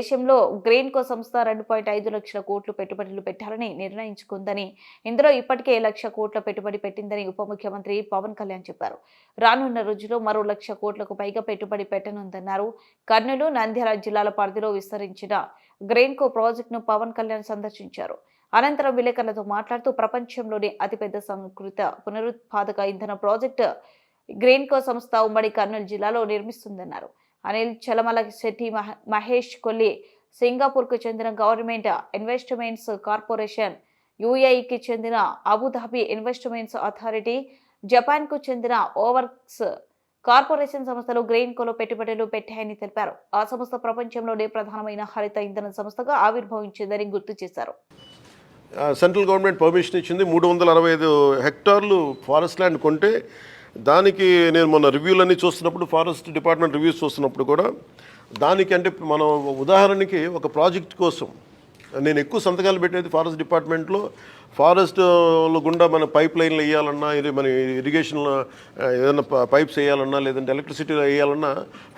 దేశంలో గ్రెయిన్కో సంస్థ రెండు పాయింట్ ఐదు లక్షల కోట్లు పెట్టుబడులు పెట్టాలని నిర్ణయించుకుందని ఇందులో ఇప్పటికే లక్ష కోట్ల పెట్టుబడి పెట్టిందని ఉప ముఖ్యమంత్రి పవన్ కళ్యాణ్ చెప్పారు. రానున్న రోజుల్లో మరో లక్ష కోట్లకు పైగా పెట్టుబడి పెట్టనుందన్నారు. కర్నూలు నంద్యాల జిల్లాల పరిధిలో విస్తరించిన గ్రెయిన్కో ప్రాజెక్టును పవన్ కళ్యాణ్ సందర్శించారు. అనంతరం విలేకరులతో మాట్లాడుతూ ప్రపంచంలోనే అతిపెద్ద సంస్కృత పునరుత్పాదక ఇంధన ప్రాజెక్టు గ్రెయిన్కో సంస్థ ఉమ్మడి కర్నూలు జిల్లాలో నిర్మిస్తుందన్నారు. అనిల్ చలమల శెట్టి మహ- మహేష్ కొల్లి సింగపూర్కు చెందిన గవర్నమెంట్ ఇన్వెస్ట్మెంట్స్ కార్పొరేషన్ యుఏఈకి చెందిన అబుదాబి ఇన్వెస్ట్మెంట్స్ అథారిటీ జపాన్కు చెందిన ఓవర్క్స్ కార్పొరేషన్ సంస్థలు గ్రెయిన్కోలో పెట్టుబడులు పెట్టాయని తెలిపారు. ఆ సంస్థ ప్రపంచంలోనే ప్రధానమైన హరిత ఇంధన సంస్థగా ఆవిర్భవించిందని గుర్తు చేశారు. సెంట్రల్ గవర్నమెంట్ పర్మిషన్ ఇచ్చింది మూడు వందల అరవై ఐదు హెక్టార్లు ఫారెస్ట్ ల్యాండ్ కొంటే దానికి నేను మొన్న రివ్యూలన్నీ చూస్తున్నప్పుడు ఫారెస్ట్ డిపార్ట్మెంట్ రివ్యూస్ చూస్తున్నప్పుడు కూడా దానికి అంటే మనం ఉదాహరణకి ఒక ప్రాజెక్ట్ కోసం నేను ఎక్కువ సంతకాలు పెట్టేది ఫారెస్ట్ డిపార్ట్మెంట్లో ఫారెస్ట్ గుండా మన పైప్ లైన్లు వేయాలన్నా ఇది మన ఇరిగేషన్ ఏదైనా పైప్స్ వేయాలన్నా లేదంటే ఎలక్ట్రిసిటీ వేయాలన్నా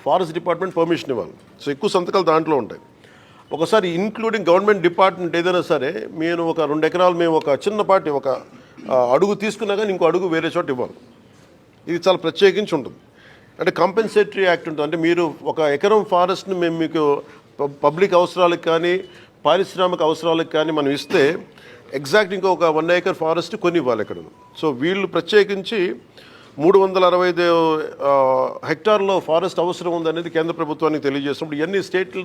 ఫారెస్ట్ డిపార్ట్మెంట్ పర్మిషన్ ఇవ్వాలి. సో ఎక్కువ సంతకాలు దాంట్లో ఉంటాయి. ఒకసారి ఇంక్లూడింగ్ గవర్నమెంట్ డిపార్ట్మెంట్ ఏదైనా సరే నేను ఒక రెండు ఎకరాలు మేము ఒక చిన్నపాటి ఒక అడుగు తీసుకున్నా కానీ ఇంకో అడుగు వేరే చోట ఇవ్వాలి. ఇది చాలా ప్రత్యేకించి ఉంటుంది. అంటే కంపెన్సేటరీ యాక్ట్ ఉంటుంది. అంటే మీరు ఒక ఎకరం ఫారెస్ట్ని మేము మీకు పబ్లిక్ అవసరాలకు కానీ పారిశ్రామిక అవసరాలకు కానీ మనం ఇస్తే ఎగ్జాక్ట్ ఇంకొక వన్ ఏకర్ ఫారెస్ట్ కొన్ని ఇవ్వాలి ఇక్కడ సో వీళ్ళు ప్రత్యేకించి మూడు వందల అరవై ఐదు హెక్టార్లో ఫారెస్ట్ అవసరం ఉందనేది కేంద్ర ప్రభుత్వానికి తెలియజేసినప్పుడు ఇవన్నీ స్టేట్ల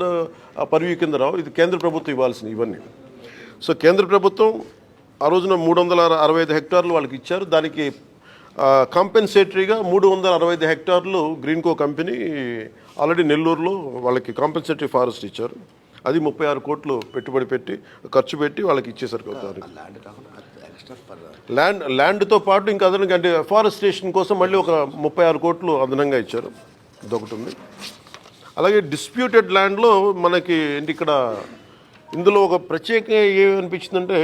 పరివ్యూ కింద రావు. ఇది కేంద్ర ప్రభుత్వం ఇవ్వాల్సింది ఇవన్నీ. సో కేంద్ర ప్రభుత్వం ఆ రోజున మూడు వందల అరవై ఐదు హెక్టార్లు వాళ్ళకి ఇచ్చారు. దానికి కాంపెన్సేటరీగా మూడు వందల అరవై ఐదు హెక్టార్లు గ్రీన్కో కంపెనీ ఆల్రెడీ నెల్లూరులో వాళ్ళకి కాంపెన్సేటరీ ఫారెస్ట్ ఇచ్చారు. అది ముప్పై ఆరు కోట్లు పెట్టుబడి పెట్టి ఖర్చు పెట్టి వాళ్ళకి ఇచ్చేసారు ల్యాండ్ ల్యాండ్తో పాటు ఇంకా అదనంగా అంటే ఫారెస్టేషన్ కోసం మళ్ళీ ఒక ముప్పై ఆరు కోట్లు అదనంగా ఇచ్చారు. ఇదొకటి ఉంది. అలాగే డిస్ప్యూటెడ్ ల్యాండ్లో మనకి ఏంటి ఇక్కడ ఇందులో ఒక ప్రత్యేకంగా ఏమనిపించిందంటే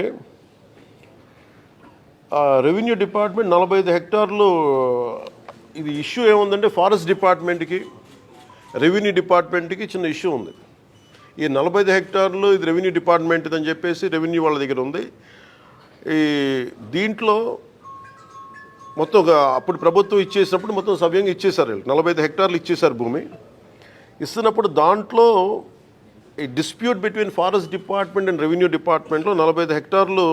రెవెన్యూ డిపార్ట్మెంట్ నలభై ఐదు హెక్టార్లు ఇది ఇష్యూ ఏముందంటే ఫారెస్ట్ డిపార్ట్మెంట్కి రెవెన్యూ డిపార్ట్మెంట్కి చిన్న ఇష్యూ ఉంది. ఈ నలభై ఐదు హెక్టార్లు ఇది రెవెన్యూ డిపార్ట్మెంట్ అని చెప్పేసి రెవెన్యూ వాళ్ళ దగ్గర ఉంది. ఈ దీంట్లో మొత్తం ఒక అప్పుడు ప్రభుత్వం ఇచ్చేసినప్పుడు మొత్తం సవ్యంగా ఇచ్చేశారు వీళ్ళు. నలభై ఐదు హెక్టార్లు ఇచ్చేశారు భూమి. ఇస్తున్నప్పుడు దాంట్లో ఈ dispute between forest department and revenue డిపార్ట్మెంట్లో నలభై ఐదు హెక్టార్లు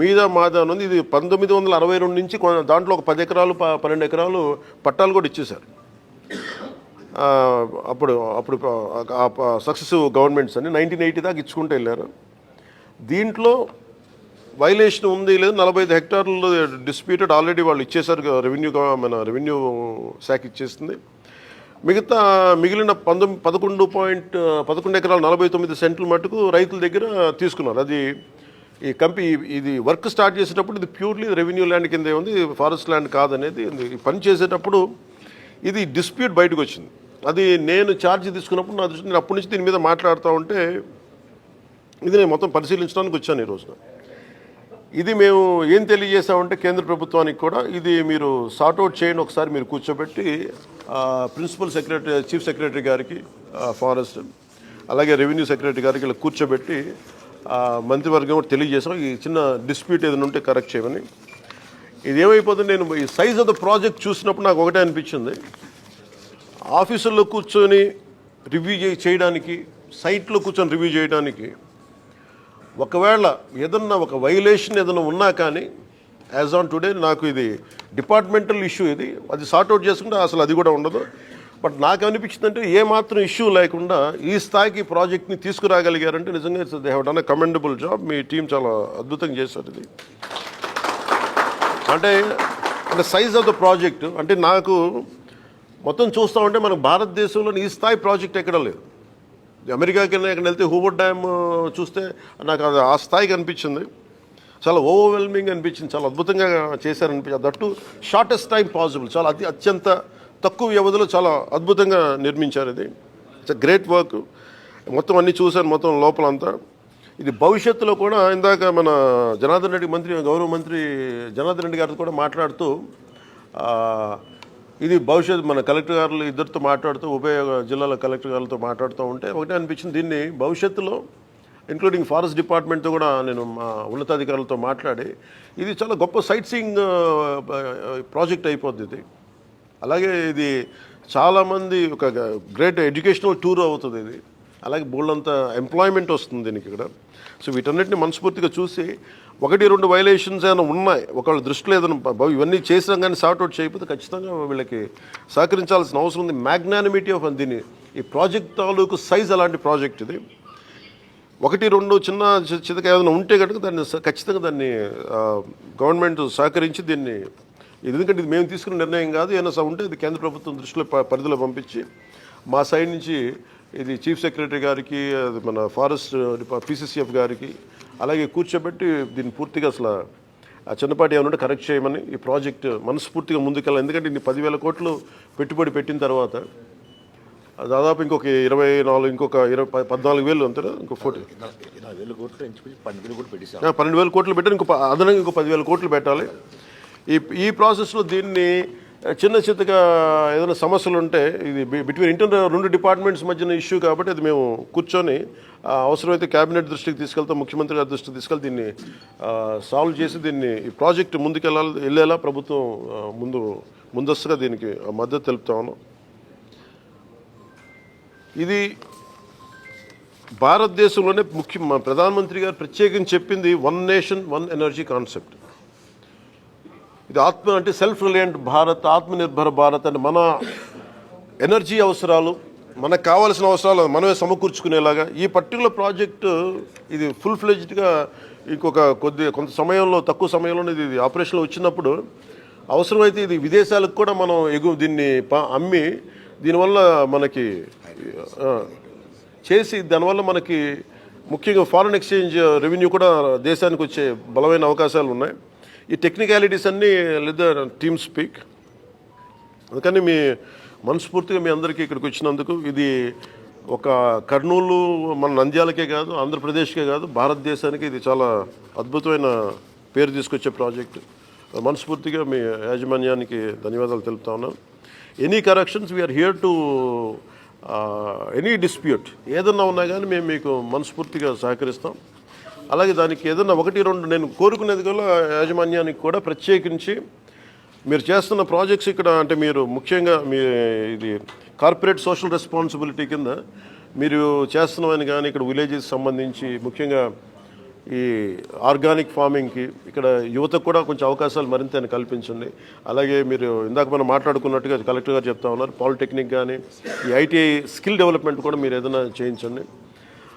మీద మాదా ఉంది. ఇది పంతొమ్మిది వందల అరవై రెండు నుంచి దాంట్లో ఒక పది ఎకరాలు పన్నెండు ఎకరాలు పట్టాలు కూడా ఇచ్చేశారు. అప్పుడు అప్పుడు సక్సెసివ్ గవర్నమెంట్స్ అని నైన్టీన్ ఎయిటీ దాకా ఇచ్చుకుంటూ వెళ్ళారు. దీంట్లో వైలేషన్ ఉంది లేదు. నలభై ఐదు హెక్టార్లు డిస్ప్యూటెడ్ ఆల్రెడీ వాళ్ళు ఇచ్చేసారు రెవెన్యూ మన రెవెన్యూ శాఖ ఇచ్చేస్తుంది మిగతా మిగిలిన పంతొమ్మిది పదకొండు పాయింట్ పదకొండు ఎకరాలు నలభై తొమ్మిది సెంట్లు మటుకు రైతుల దగ్గర తీసుకున్నారు. అది ఈ కంపెనీ ఇది వర్క్ స్టార్ట్ చేసేటప్పుడు ఇది ప్యూర్లీ రెవెన్యూ ల్యాండ్ కిందే ఉంది ఫారెస్ట్ ల్యాండ్ కాదనేది పని చేసేటప్పుడు ఇది డిస్ప్యూట్ బయటకు వచ్చింది. అది నేను ఛార్జ్ తీసుకున్నప్పుడు నా దృష్టి నేను అప్పటి నుంచి దీని మీద మాట్లాడుతూ ఉంటే ఇది నేను మొత్తం పరిశీలించడానికి వచ్చాను ఈ రోజున. ఇది మేము ఏం తెలియజేసామంటే కేంద్ర ప్రభుత్వానికి కూడా ఇది మీరు సార్ట్అవుట్ చేయండి ఒకసారి మీరు కూర్చోబెట్టి ప్రిన్సిపల్ సెక్రటరీ చీఫ్ సెక్రటరీ గారికి ఫారెస్ట్ అలాగే రెవెన్యూ సెక్రటరీ గారికి ఇలా కూర్చోబెట్టి మంత్రివర్గం కూడా తెలియజేసాం ఈ చిన్న డిస్ప్యూట్ ఏదైనా ఉంటే కరెక్ట్ చేయమని. ఇది ఏమైపోతుంది? నేను ఈ సైజ్ ఆఫ్ ద ప్రాజెక్ట్ చూసినప్పుడు నాకు ఒకటే అనిపించింది. ఆఫీసుల్లో కూర్చొని రివ్యూ చే- చేయడానికి సైట్లో కూర్చొని రివ్యూ చేయడానికి ఒకవేళ ఏదన్నా ఒక వైలేషన్ ఏదైనా ఉన్నా కానీ యాజ్ ఆన్ టుడే నాకు ఇది డిపార్ట్మెంటల్ ఇష్యూ ఇది. అది సార్ట్అవుట్ చేసుకుంటే అసలు అది కూడా ఉండదు. బట్ నాకు అనిపించింది అంటే ఏమాత్రం ఇష్యూ లేకుండా ఈ స్థాయికి ప్రాజెక్ట్ని తీసుకురాగలిగారంటే నిజంగా it's they have done a commendable job. Me team చాలా అద్భుతంగా చేశారు ఇది. అంటే అంటే సైజ్ ఆఫ్ ద ప్రాజెక్ట్ అంటే నాకు మొత్తం చూస్తూ ఉంటే మనకు భారతదేశంలో ఈ స్థాయి ప్రాజెక్ట్ ఎక్కడ లేదు. అమెరికాకి వెళ్ళి ఎక్కడ వెళ్తే హూబర్ట్ డ్యామ్ చూస్తే నాకు అది ఆ స్థాయికి అనిపించింది. చాలా ఓవర్వెల్మింగ్ అనిపించింది. చాలా అద్భుతంగా చేశారనిపించింది. దట్టు షార్టెస్ట్ టైం పాసిబుల్ చాలా అతి అత్యంత తక్కువ వ్యవధిలో చాలా అద్భుతంగా నిర్మించారు ఇది. ఇట్స్ గ్రేట్ వర్క్ మొత్తం అన్ని చూశాను మొత్తం లోపలంతా. ఇది భవిష్యత్తులో కూడా ఇందాక మన జనార్దన్ రెడ్డి మంత్రి గౌరవ మంత్రి జనార్దన్ రెడ్డి గారితో కూడా మాట్లాడుతూ ఇది భవిష్యత్ మన కలెక్టర్ గారు ఇద్దరితో మాట్లాడుతూ ఉభయ జిల్లాల కలెక్టర్ గారులతో మాట్లాడుతూ ఉంటే ఒకటే అనిపించింది. దీన్ని భవిష్యత్తులో ఇంక్లూడింగ్ ఫారెస్ట్ డిపార్ట్మెంట్తో కూడా నేను మా ఉన్నతాధికారులతో మాట్లాడి ఇది చాలా గొప్ప సైట్ సీయింగ్ ప్రాజెక్ట్ అయిపోద్ది ఇది. అలాగే ఇది చాలామంది ఒక గ్రేట్ ఎడ్యుకేషనల్ టూర్ అవుతుంది ఇది. అలాగే బోల్డంత ఎంప్లాయ్మెంట్ వస్తుంది దీనికి ఇక్కడ సో వీటన్నిటిని మనస్ఫూర్తిగా చూసి ఒకటి రెండు వైలేషన్స్ ఏమైనా ఉన్నాయి ఒకవేళ దృష్టిలో ఏదైనా ఇవన్నీ చేసినా కానీ సార్ట్అవుట్ చేయకపోతే ఖచ్చితంగా వీళ్ళకి సహకరించాల్సిన అవసరం ఉంది. మ్యాగ్నానిమిటీ ఆఫ్ దీని ఈ ప్రాజెక్ట్ తాలూకు సైజ్ అలాంటి ప్రాజెక్ట్ ఇది. ఒకటి రెండు చిన్న చితక ఏదైనా ఉంటే కనుక దాన్ని ఖచ్చితంగా దాన్ని గవర్నమెంట్ సహకరించి దీన్ని ఎందుకంటే ఇది మేము తీసుకున్న నిర్ణయం కాదు. ఏమైనా ఉంటే ఇది కేంద్ర ప్రభుత్వం దృష్టిలో పరిధిలో పంపించి మా సైడ్ నుంచి ఇది చీఫ్ సెక్రటరీ గారికి అది మన ఫారెస్ట్ పీసీసీఎఫ్ గారికి అలాగే కూర్చోబెట్టి దీన్ని పూర్తిగా అసలు ఆ చిన్నపాటి ఏమన్నా కరెక్ట్ చేయమని ఈ ప్రాజెక్ట్ మనస్ఫూర్తిగా ముందుకెళ్ళాలి. ఎందుకంటే ఇన్ని పదివేల కోట్లు పెట్టుబడి పెట్టిన తర్వాత దాదాపు ఇంకొక ఇరవై నాలుగు ఇంకొక ఇరవై పద్నాలుగు వేలు అంతేనా? ఇంకో ఫోర్టీ వేల కోట్లు ఎంచుకుని పన్నెండు వేలు పన్నెండు కోట్లు పెట్టారు. ఇంకో అదనంగా ఇంకో పదివేల కోట్లు పెట్టాలి. ఈ ఈ ప్రాసెస్లో దీన్ని చిన్న చిన్నగా ఏదైనా సమస్యలు ఉంటే ఇది బిట్వీన్ ఇంటర్ రెండు డిపార్ట్మెంట్స్ మధ్యన ఇష్యూ కాబట్టి అది మేము కూర్చొని అవసరమైతే క్యాబినెట్ దృష్టికి తీసుకెళ్తాం ముఖ్యమంత్రి గారి దృష్టికి తీసుకెళ్తే దీన్ని సాల్వ్ చేసి దీన్ని ఈ ప్రాజెక్ట్ ముందుకెళ్ళాలి వెళ్ళేలా ప్రభుత్వం ముందు ముందస్తుగా దీనికి మద్దతు తెలుపుతాను ఇది భారతదేశంలోనే ముఖ్య ప్రధానమంత్రి గారు ప్రత్యేకించి చెప్పింది one nation one energy concept. ఇది ఆత్మ అంటే సెల్ఫ్ రిలయంట్ భారత్ ఆత్మనిర్భర భారత్ అంటే మన ఎనర్జీ అవసరాలు మనకు కావాల్సిన అవసరాలు మనమే సమకూర్చుకునేలాగా. ఈ పర్టికులర్ ప్రాజెక్టు ఇది ఫుల్ ఫ్లెజ్డ్గా ఇంకొక కొద్ది కొంత సమయంలో తక్కువ సమయంలోనే ఇది ఆపరేషన్లో వచ్చినప్పుడు అవసరమైతే ఇది విదేశాలకు కూడా మనం ఎగు దీన్ని అమ్మి దీనివల్ల మనకి చేసి దానివల్ల మనకి ముఖ్యంగా ఫారెన్ ఎక్స్చేంజ్ రెవెన్యూ కూడా దేశానికి వచ్చే బలమైన అవకాశాలు ఉన్నాయి. ఈ టెక్నికాలిటీస్ అన్నీ లేదా టీమ్ స్పీక్. అందుకని మీ మనస్ఫూర్తిగా మీ అందరికీ ఇక్కడికి వచ్చినందుకు ఇది ఒక కర్నూలు మన నంద్యాలకే కాదు ఆంధ్రప్రదేశ్కే కాదు భారతదేశానికి ఇది చాలా అద్భుతమైన పేరు తీసుకొచ్చే ప్రాజెక్టు. మనస్ఫూర్తిగా మీ యాజమాన్యానికి ధన్యవాదాలు తెలుపుతా ఉన్నాను any corrections we are here to any dispute ఏదన్నా ఉన్నా కానీ మేము మీకు మనస్ఫూర్తిగా సహకరిస్తాం. అలాగే దానికి ఏదన్నా ఒకటి రెండు నేను కోరుకునేది కూడా యాజమాన్యానికి కూడా ప్రత్యేకించి మీరు చేస్తున్న ప్రాజెక్ట్స్ ఇక్కడ అంటే మీరు ముఖ్యంగా మీ ఇది కార్పొరేట్ సోషల్ రెస్పాన్సిబిలిటీ కింద మీరు చేస్తున్నవని కానీ ఇక్కడ విలేజెస్ సంబంధించి ముఖ్యంగా ఈ ఆర్గానిక్ ఫార్మింగ్కి ఇక్కడ యువతకు కూడా కొంచెం అవకాశాలు మరింత కల్పించండి. అలాగే మీరు ఇందాక మనం మాట్లాడుకున్నట్టుగా కలెక్టర్ గారు చెప్తా ఉన్నారు పాలిటెక్నిక్ కానీ ఈ ఐటీఐ స్కిల్ డెవలప్మెంట్ కూడా మీరు ఏదైనా చేయించండి.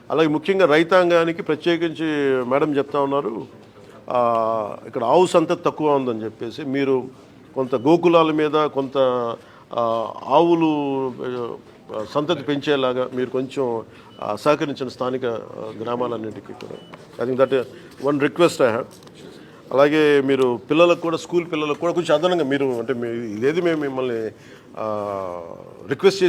అలాగే ముఖ్యంగా రైతాంగానికి ప్రత్యేకించి మేడం చెప్తా ఉన్నారు ఇక్కడ ఆవు సంతతి తక్కువ ఉందని చెప్పేసి మీరు కొంత గోకులాల మీద కొంత ఆవులు సంతతి పెంచేలాగా మీరు కొంచెం సహకరించిన స్థానిక గ్రామాలన్నింటికి కూడా. I think that one request I have అలాగే మీరు పిల్లలకు కూడా స్కూల్ పిల్లలకు కూడా కొంచెం అదనంగా మీరు అంటే మీ ఇదేది మేము మిమ్మల్ని రిక్వెస్ట్ చేసి